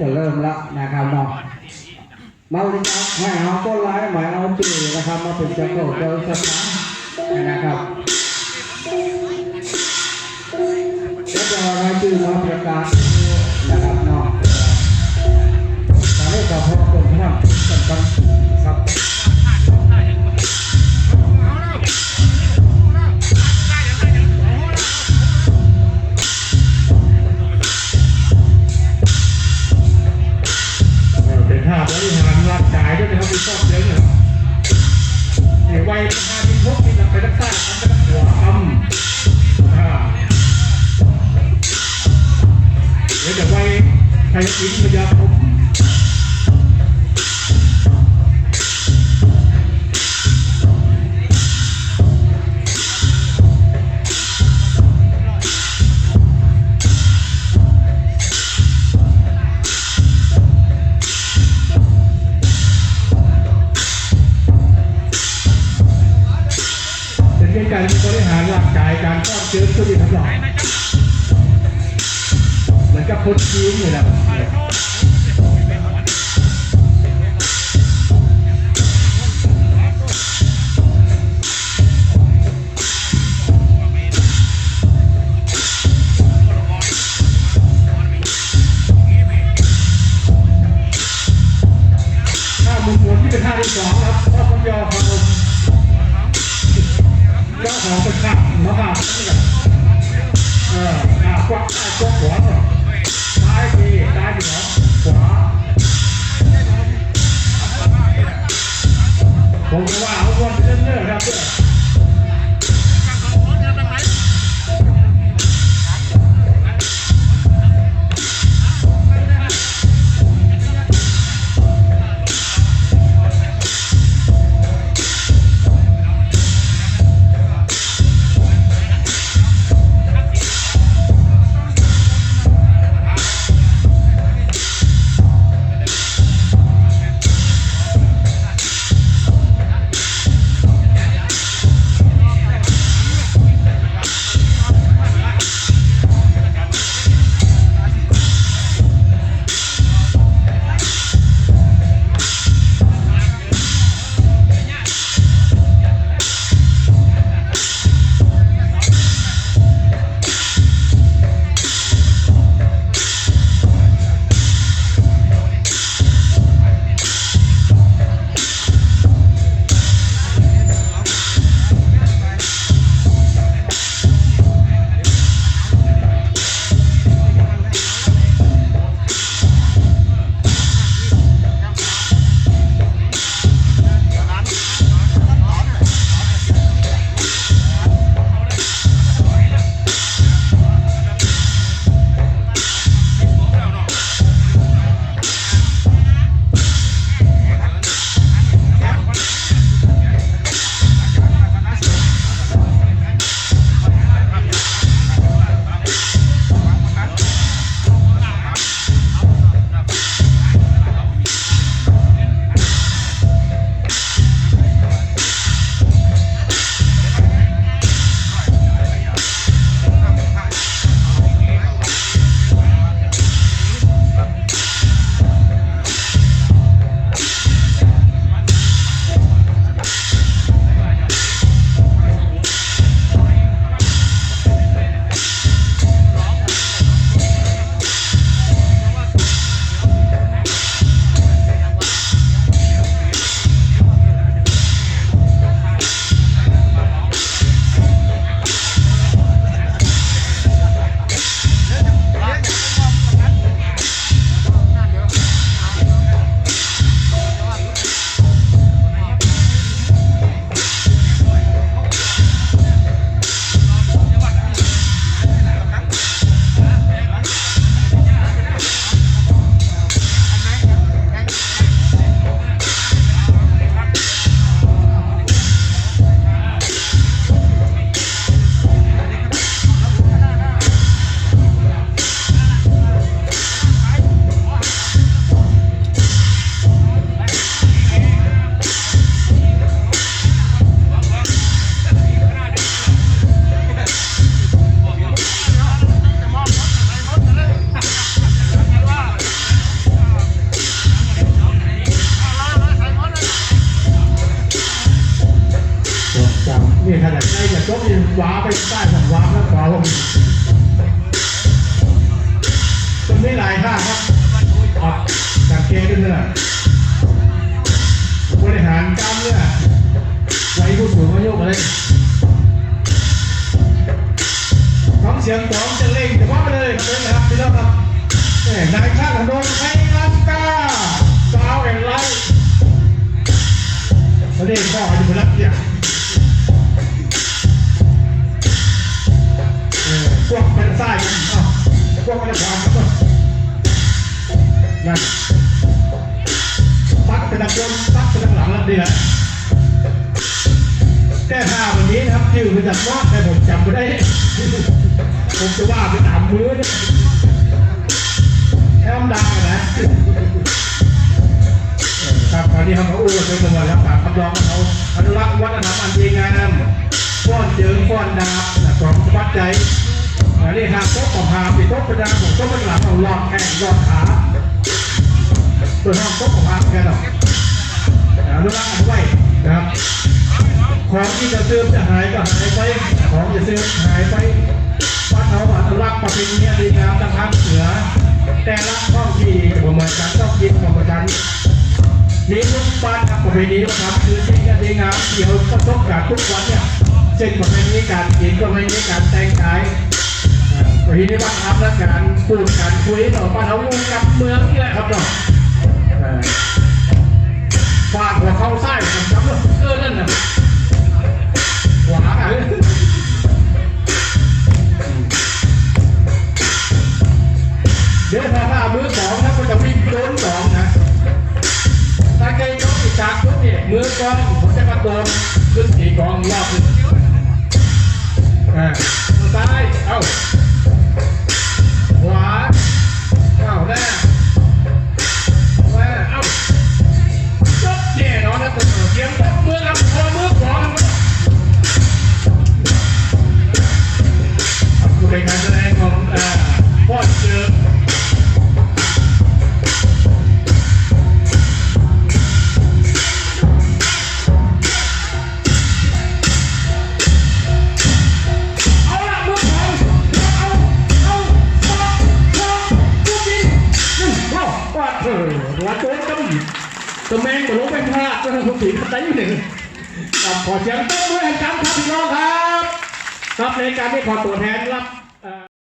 จะเริ่มแล้วนะครับเนาะมาบริจาคให้เอาต้นไม้หมายเอาปีนะครับ มาเป็นจังหวะเจ้าสถานนะครับแล้วจะรายชื่อมาประกาศนะครับเนาะตอนนี้ก็พบกันท่านกันกันครับ เป็นการบริหารร่างกายการป้องเชื้อสุดที่ทำหลายเหมือนกับคนจีนเลยนะ เจ้าของเป็นข้ามาข้าเออหน้ากว้างหน้ากว้างขวาก่อนซ้ายทีซ้ายทีเนาะขวาผมว่าเขาวนไปเรื่อยๆครับเพื่อน ไปใต้ฝั่งว้าแล้วขวาลงตรงนี้หลายท่าครับออกจากเกด้วยเนื้อบริหารกล้ามเนื้อไว้ผู้สูงอายุอะไรฟังเสียงของจะเล่งจะว่าไปเลยครับนะครับพี่น้องครับแหม่นายข้างถนนไทยลังกาสาวแห่งไรประเด็นข้ออยู่บนรักเนี่ย พวกเป็นไส้กันเอ้าพวกเป็นความนั่นปักเป็นดักยนปักเป็นดักหลังแล้วดีนะแก้ผ้าวันนี้นะครับชื่อมันจากว่าแต่ผมจำไม่ได้ ผมจะว่าไปตามมือเนี่ยแอมดังนะครับตอนนี้เขาอู้กันไปหมดแล้วฝากคำร้องเขาอนุรักษ์วัฒนธรรมอันดีงามฟ้อนเจิงฟ้อนดาบนะของสบัดใจ นนี้หางโต๊ะของหางมีโต๊ะประดาผมโต๊ะเป็นหลังเอาหลอดแข้งหลอดขาตัวห้องโต๊ะของหาแค่หรอกอนุรักษ์อันไว้นะครับ ของที่จะซื้อจะหายก็หายไป ของจะซื้อหายไปวัดเขาอนุรักษ์ประเพณีดีงามทั้งภาคเหนือ แต่ละท้องที่จะประเมินกันต้องกินของประกันนี่ลูกบ้านครับประเพณีลูกทำคือสิ่งที่ดีงามเกี่ยวประสบการณ์ทุกวันเนี่ยเช่นประเพณีการกินประเพณีการแต่งกาย วันนี้บ้านทับและการพูดการคุยต่อบ้านเขากับเมืองนี่แหละครับเนาะเออฟาดหัวเข้าไส้ผมจำเลยเออนั่นน่ะหวาอะเดี๋ยวพาหน้ามือสองนะก็จะวิ่งโดนสองนะถ้าใครยกอีกจากปุ๊บเนี่ยมือกองผมจะกระโดดขึ้นสี่กองรอบหนึ่งอ่าซ้ายเอ้า ตัวแมงตัวลงเปพลาดก็ทำทุกทีตั้งอยู่หนึ่งกับขอเสียงต้นด้วยแห่งกรรครับพี่น้องครับ ครับในการที่ขอตัวแทนรับ